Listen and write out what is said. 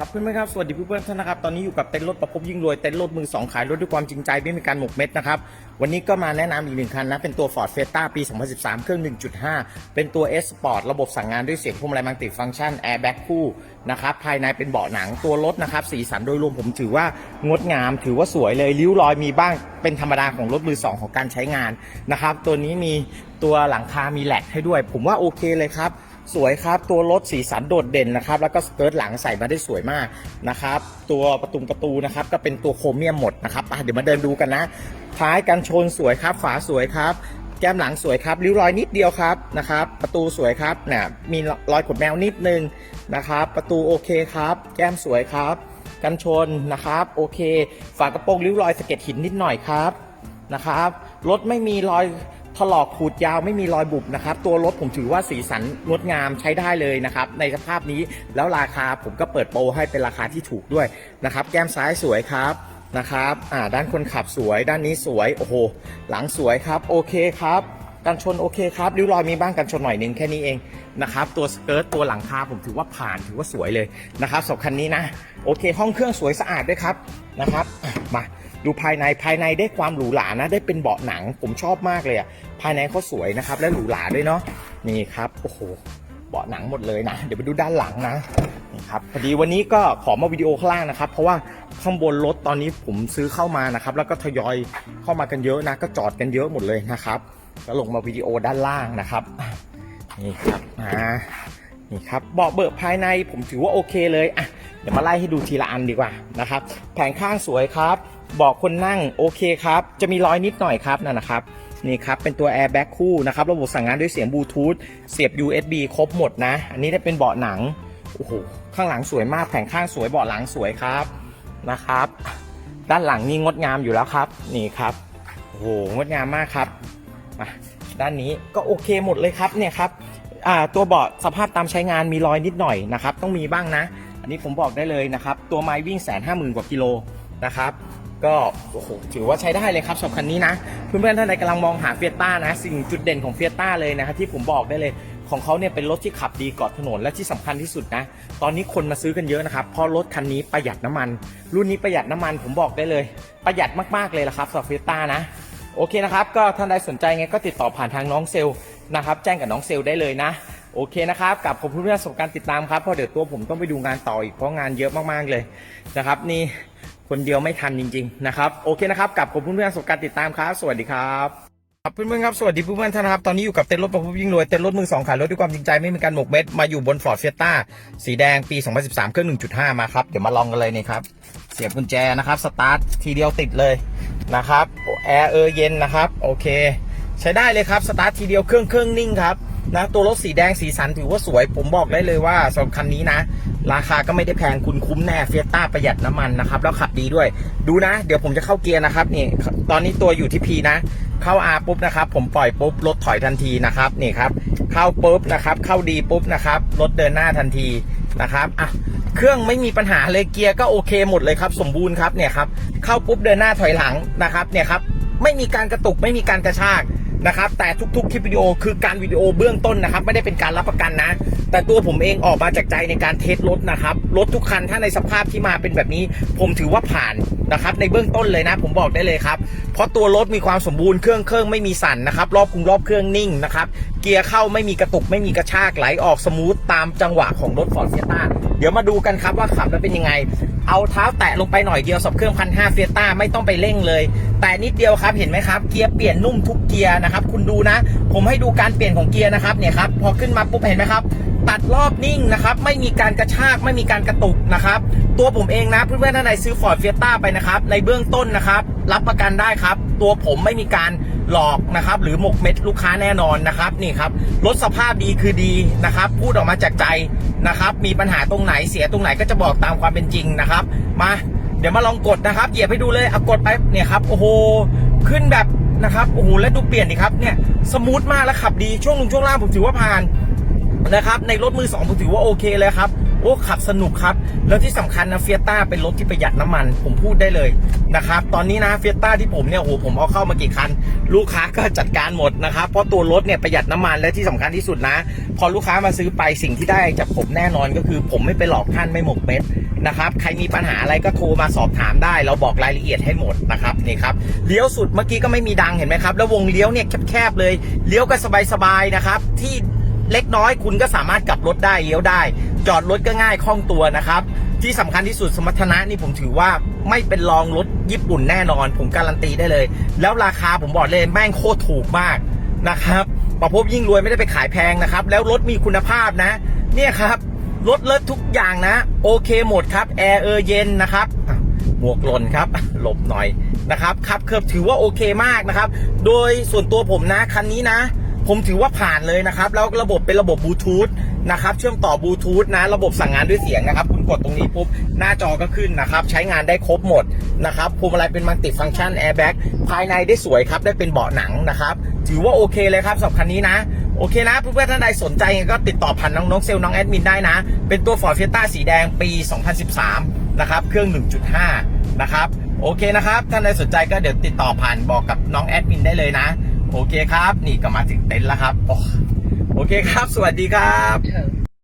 ครับเพื่อนๆครับสวัสดีเพื่อนๆท่านนะครับตอนนี้อยู่กับเต็นท์รถประพบยิ่งรวยเต็นท์รถมือสองขายรถด้วยความจริงใจไม่มีการหมกเม็ดนะครับวันนี้ก็มาแนะนำอีกหนึ่งคันนะเป็นตัว Ford Fiesta ปี 2013 เครื่อง 1.5 เป็นตัว S Sport ระบบสั่งงานด้วยเสียงพวงมาลัยมัลติฟังก์ชัน Airbag คู่นะครับภายในเป็นเบาะหนังตัวรถนะครับสีสันโดยรวมผมถือว่างดงาม ถือว่าสวยเลยริ้วรอยมีบ้างเป็นธรรมดาของรถมือสองของการใช้งานนะครับตัวนี้มีตัวหลังคามีแหลกให้ด้วย ผมว่าโอเคเลยครับ สวยครับตัวรถสีสันโดดเด่นนะครับ แล้วก็สเกิร์ตหลังใส่มาได้สวยมากนะครับ ตัวประตูประตูนะครับ ก็เป็นตัวโครเมียมหมดนะครับเดี๋ยวมาเดินดูกันนะ ท้ายกันชนสวยครับ ฝาสวยครับ แก้มหลังสวยครับริ้วรอยนิดเดียวครับนะครับ ประตูสวยครับเนี่ยมีรอยขนแมวนิดนึงนะครับ ประตูโอเคครับ แก้มสวยครับ กันชนนะครับ โอเค ฝากระโปรงริ้วรอยสะเก็ดหินนิดหน่อยครับนะครับรถไม่มีรอย ถลอกขูดยาวไม่มีรอยบุบนะครับ ตัวรถผมถือว่าสีสันงดงามใช้ได้เลยนะครับ ในสภาพนี้แล้วราคาผมก็เปิดโปรให้เป็นราคาที่ถูกด้วยนะครับ แก้มซ้ายสวยครับนะครับ อ่า ด้านคนขับสวย ด้านนี้สวย โอ้โห หลังสวยครับ โอเคครับ กันชนโอเคครับ ริ้วรอยมีบ้างกันชนหน่อยนึงแค่นี้เองนะครับ ตัวสเกิร์ตตัวหลังคาผมถือว่าผ่านถือว่าสวยเลยนะครับสำคัญนี้นะ โอเค ห้องเครื่องสวยสะอาดด้วยครับ นะครับ มา ดูภายในภายในได้ความหรูหรานะ ได้เป็นเบาะหนังผมชอบมากเลยอะภายในเขาสวยนะครับ และหรูหราด้วยเนาะนี่ครับโอ้โหเบาะหนังหมดเลยนะ เดี๋ยวไปดูด้านหลังนะนี่ครับพอดีวันนี้ก็ขอมาวิดีโอข้างล่างนะครับ เพราะว่าข้างบนรถตอนนี้ผมซื้อเข้ามานะครับ แล้วก็ทยอยเข้ามากันเยอะนะ ก็จอดกันเยอะหมดเลยนะครับก็ลงมาวิดีโอด้านล่างนะครับนี่ครับอ่านี่ครับเบาะเบิกภายในผมถือว่าโอเคเลยอะ เดี๋ยวมาไล่ให้ดูทีละอันดีกว่านะครับ แผงข้างสวยครับเบอกคนนั่งโอเคครับ จะมีรอยนิดหน่อยครับนั่นนะครับนี่ครับเป็นตัว airbag คู่นะครับ ระบบสั่งงานด้วยเสียงบลูทูธเสียบ USB ครบหมดนะ อันนี้ได้เป็นเบาะหนังโอ้โหข้างหลังสวยมากแผงข้างสวยเบาะหลังสวยครับนะครับ ด้านหลังนี่งดงามอยู่แล้วครับ นี่ครับโอ้โหงดงามมากครับมาด้านนี้ก็โอเคหมดเลยครับเนี่ยครับตัวเบาะสภาพตามใช้งานมีรอยนิดหน่อยนะครับ ต้องมีบ้างนะ นนี้ผมบอกได้เลยนะครับ ตัวไม้วิ่งแสนห้าหมื่นกว่ากิโลนะครับ ก็โอ้โหถือว่าใช้ได้เลยครับสำหรับคันนี้นะ เพื่อนๆท่านใดกำลังมองหาเฟียต้านะ สิ่งจุดเด่นของเฟียต้าเลยนะครับที่ผมบอกได้เลยของเขาเนี่ยเป็นรถที่ขับดีเกาะถนนและที่สำคัญที่สุดนะ ตอนนี้คนมาซื้อกันเยอะนะครับ เพราะรถคันนี้ประหยัดน้ำมัน รุ่นนี้ประหยัดน้ำมันผมบอกได้เลย ประหยัดมากๆเลยละครับสำหรับเฟียต้านะ โอเคนะครับ ก็ท่านใดสนใจไงก็ติดต่อผ่านทางน้องเซลนะครับ แจ้งกับน้องเซลได้เลยนะ โอเคนะครับกับขอบคุณที่ประสบการติดตามครับเพราะเดี๋ยวตัวผมต้องไปดูงานต่ออีกเพราะงานเยอะมากๆเลยนะครับ นี่คนเดียวไม่ทันจริง ๆ นะครับโอเคนะครับกับขอบคุณที่ประสบการติดตามครับ สวัสดีครับครับเพื่อนๆครับสวัสดีเพื่อนๆท่านนะครับตอนนี้อยู่กับเต็นท์รถประพบยิ่งรวยเต็นท์รถมือสองขายรถด้วยความจริงใจไม่มีการหมกเม็ดมาอยู่บนฟอร์ดเฟียต้าสีแดงปี 2013 เครื่อง 1.5 มาครับเดี๋ยวมาลองกันเลยนี่ครับเสียบกุญแจนะครับสตาร์ททีเดียวติดเลยนะครับแอร์เออเย็นนะครับโอเค ใช้ได้เลยครับสตาร์ททีเดียวเครื่องเครื่องนิ่งครับ นะตัวรถสีแดงสีสันถือว่าสวย ผมบอกได้เลยว่าสำหรับคันนี้นะ ราคาก็ไม่ได้แพงคุณคุ้มแน่เฟียต้าประหยัดน้ำมันนะครับ แล้วขับดีด้วย ดูนะ เดี๋ยวผมจะเข้าเกียร์นะครับนี่ตอนนี้ตัวอยู่ที่ P นะ เข้า R ปุ๊บนะครับ ผมปล่อยปุ๊บรถถอยทันทีนะครับนี่ครับ เข้าปุ๊บนะครับ เข้าดีปุ๊บนะครับรถเดินหน้าทันทีนะครับอะเครื่องไม่มีปัญหาเลยเกียร์ก็โอเคหมดเลยครับ สมบูรณ์ครับเนี่ยครับเข้าปุ๊บเดินหน้าถอยหลังนะครับเนี่ยครับไม่มีการกระตุกไม่มีการกระชาก นะครับแต่ทุกๆคลิปวิดีโอคือการวิดีโอเบื้องต้นนะครับ ไม่ได้เป็นการรับประกันนะ แต่ตัวผมเองออกมาจากใจในการเทสรถนะครับรถทุกคันถ้าในสภาพที่มาเป็นแบบนี้ ผมถือว่าผ่านนะครับ ในเบื้องต้นเลยนะ ผมบอกได้เลยครับเพราะตัวรถมีความสมบูรณ์เครื่องเครื่องไม่มีสั่นนะครับรอบคุมรอบเครื่องนิ่งนะครับเกียร์เข้าไม่มีกระตุกไม่มีกระชากไหลออกสมูทตามจังหวะของรถฟอร์ดเฟียต้าเดี๋ยวมาดูกันครับว่าขับแล้วเป็นยังไง เอาเท้าแตะลงไปหน่อยเดียวสับเครื่องพันห้าเฟียต้าไม่ต้องไปเร่งเลย แต่นิดเดียวครับเห็นไหมครับเกียร์เปลี่ยนนุ่มทุกเกียร์นะครับ คุณดูนะ ผมให้ดูการเปลี่ยนของเกียร์นะครับเนี่ยครับพอขึ้นมาปุ๊บเห็นไหมครับตัดรอบนิ่งนะครับ ไม่มีการกระชากไม่มีการกระตุกนะครับ ตัวผมเองนะเพื่อนๆท่านใดซื้อฟอร์ดเฟียต้าไปนะครับ ในเบื้องต้นนะครับ รับประกันได้ครับ ตัวผมไม่มีการหลอกนะครับหรือหมกเม็ดลูกค้าแน่นอนนะครับนี่ครับรถสภาพดีคือดีนะครับ พูดออกมาจากใจนะครับ มีปัญหาตรงไหนเสียตรงไหนก็จะบอกตามความเป็นจริงนะครับ มา เดี๋ยวมาลองกดนะครับ เหยียบให้ดูเลยเอากดไปเนี่ยครับ โอ้โห ขึ้นแบบนะครับ โอ้โห แล้วดูเปลี่ยนดิครับ เนี่ย สมูทมากและขับดี ช่วงลงช่วงล่างผมถือว่าผ่านนะครับ ในรถมือสองผมถือว่าโอเคเลยครับ โอ้ขับสนุกครับ แล้วที่สำคัญนะเฟียต้าเป็นรถที่ประหยัดน้ำมัน ผมพูดได้เลยนะครับ ตอนนี้นะเฟียต้าที่ผมเนี่ยโอ้โหผมเอาเข้ามากี่คัน ลูกค้าก็จัดการหมดนะครับ เพราะตัวรถเนี่ยประหยัดน้ำมันและที่สำคัญที่สุดนะ พอลูกค้ามาซื้อไปสิ่งที่ได้จากผมแน่นอนก็คือ ผมไม่ไปหลอกท่านไม่หมกเม็ดนะครับใครมีปัญหาอะไรก็โทรมาสอบถามได้ เราบอกรายละเอียดให้หมดนะครับนี่ครับเลี้ยวสุดเมื่อกี้ก็ไม่มีดังเห็นไหมครับ แล้ววงเลี้ยวเนี่ยแคบๆเลยเลี้ยวก็สบายๆนะครับที่เล็กน้อยคุณก็สามารถกลับรถได้เลี้ยวได้ จอดรถก็ง่ายคล่องตัวนะครับ ที่สำคัญที่สุดสมรรถนะนี่ผมถือว่าไม่เป็นรองรถญี่ปุ่นแน่นอน ผมการันตีได้เลย แล้วราคาผมบอกเลยแม่งโคตรถูกมากนะครับประพบยิ่งรวยไม่ได้ไปขายแพงนะครับ แล้วรถมีคุณภาพนะ เนี่ยครับรถเลิศทุกอย่างนะ โอเคหมดครับแอร์เออเย็นนะครับหมวกหล่นครับหลบหน่อยนะครับขับเคลือบถือว่าโอเคมากนะครับ โดยส่วนตัวผมนะคันนี้นะ ผมถือว่าผ่านเลยนะครับ แล้วระบบเป็นระบบบลูทูธ นะครับ เชื่อมต่อบลูทูธนะ ระบบสั่งงานด้วยเสียงนะครับ คุณกดตรงนี้ปุ๊บ หน้าจอก็ขึ้นนะครับ ใช้งานได้ครบหมดนะครับพวงมาลัยเป็นมัลติฟังก์ชันแอร์แบ็กภายในได้สวยครับ ได้เป็นเบาะหนังนะครับ ถือว่าโอเคเลยครับสำหรับคันนี้นะ โอเคนะ เพื่อนๆท่านใดสนใจก็ติดต่อผ่านน้องนกเซลล์น้องแอดมินได้นะ เป็นตัว Ford Fiesta สีแดงปี 2013 นะครับ เครื่อง 1.5 นะครับ โอเคนะครับ ท่านใดสนใจก็เดี๋ยวติดต่อผ่านบอกกับน้องแอดมินได้เลยนะ โอเคครับ นี่ก็มาถึงเต็นท์แล้วครับ โอเคครับ สวัสดีครับ